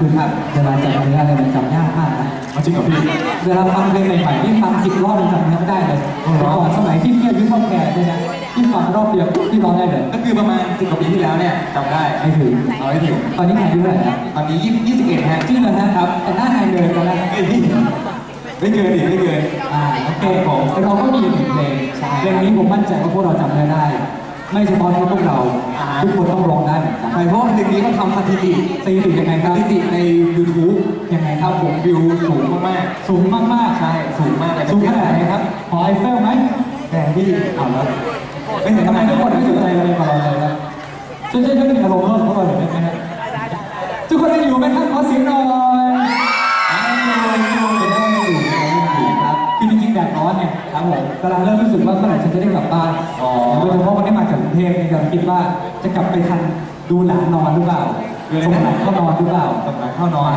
คือครับเวลาจำเนื้ออะไรมันจำยากมากนะเอาจริงเหรอพี่ เวลาฟังเพลงใหม่ๆที่ฟังสิบรอบมันจำเนื้อไม่ได้เลยอ๋อเหรอแต่ก่อนสมัยที่พี่อายุเท่าแก่เนี่ยนะที่ฟังรอบเดียวพี่ร้องได้เลย ก็คือประมาณสิบกว่าปีที่แล้วเนี่ยจำได้ไม่ถึงเอาให้ถึงตอนนี้อายุเท่าไหร่นะตอนนี้ยี่ยี่สิบเอ็ดฮะจริงเหรอนะครับแต่หน้าไฮเดินแล้วนะเอ้ยพี่ไม่เกินดิไม่เกินอ่าโอเคผมแต่เราก็มีอีกหนึ่งเพลงใช่เพลงนี้ผมมั่นใจว่าพวกเราจำเนื้อได้ ไม่เฉพาะแค่พวกเราอ่าทุกคนต้องร้องได้เหมือนกันใช่เพราะว่าเพลงนี้เขาทำสถิติตีติยังไงคสรับถิติใน YouTube ยังไงครับผมวิวสูงมากสูงมากๆๆใช่สูงมากเลยสูงขนาดไหนครับหอไอเฟลไหมแต่พี่เอาแล้วไม่เห็นทำไมทุกคนไม่สนใจเลยมาเราเลยครับช่วยช่วยช่วยมีอารมณ์เพิ่มพวกเราหน่อยได้ไหมฮะทุกคนยังอยู่ไหมครับขอเสียงหน่อย ครับผมกำลังเริ่มรู้สึกว่าเมื่อไหร่ฉันจะได้กลับบ้านอ๋อ โดยเฉพาะวันนี้มาจากกรุงเทพเนี่ยกำลังคิดว่าจะกลับไปทันดูหลานนอนหรือเปล่าส่งหลานเข้านอนหรือเปล่ากำลังเข้านอน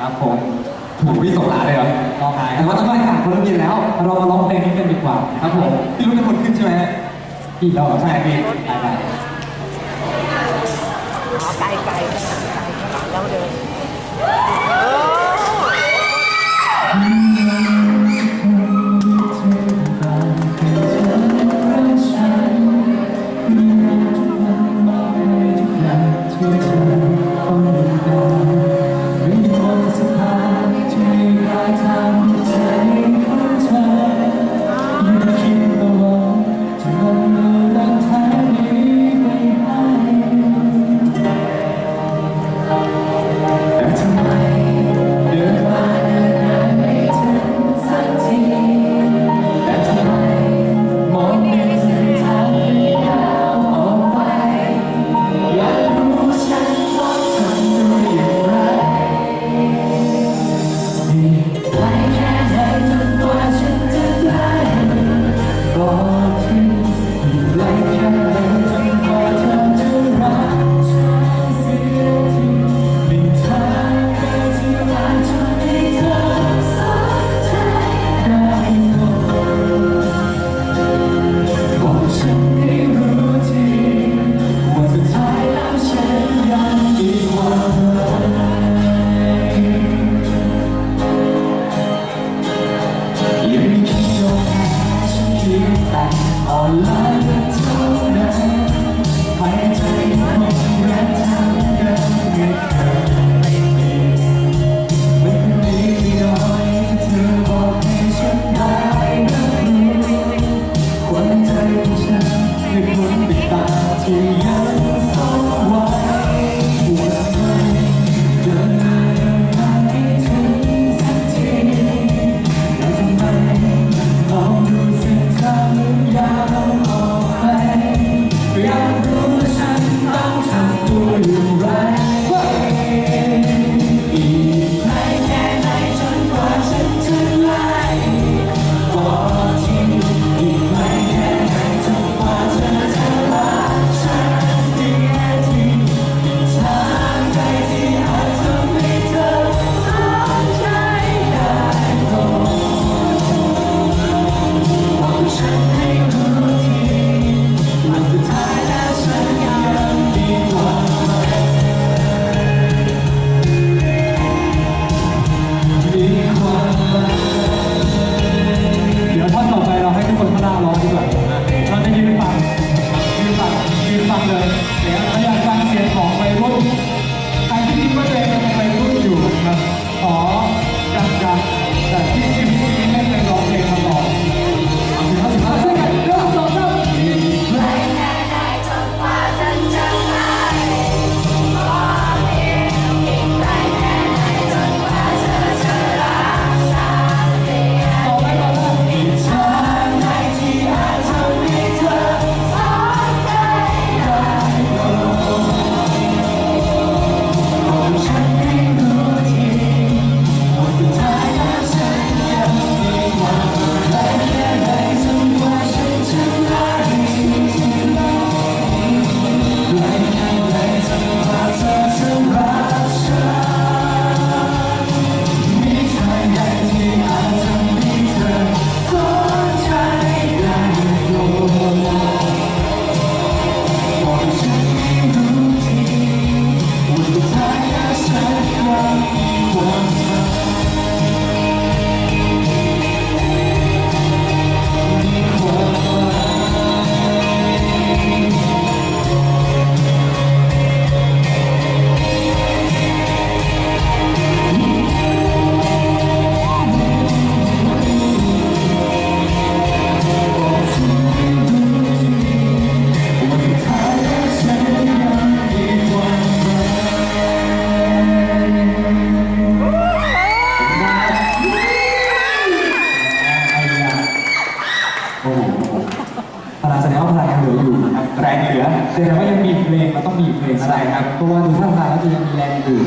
ครับผมถูกพี่ส่งหลานเลยเหรอรอหายแต่ว่าต้องไปอ่านคนละเย็นแล้ว เรามาร้องเพลงนี้กันดีกว่า ครับผมพี่รู้เป็นคนขึ้นใช่ไหมฮะอีกแล้วเหรอใช่พี่ได้ได้อ๋อไกลไกลแล้วเดิน 好。 แรงเหลืออยู่แรงเหลือแต่ว่ายังมีเพลงมันต้องมีเพลงอะไรครับเพราะว่าดูท่าทางแล้วจะยังมีแรงอื่น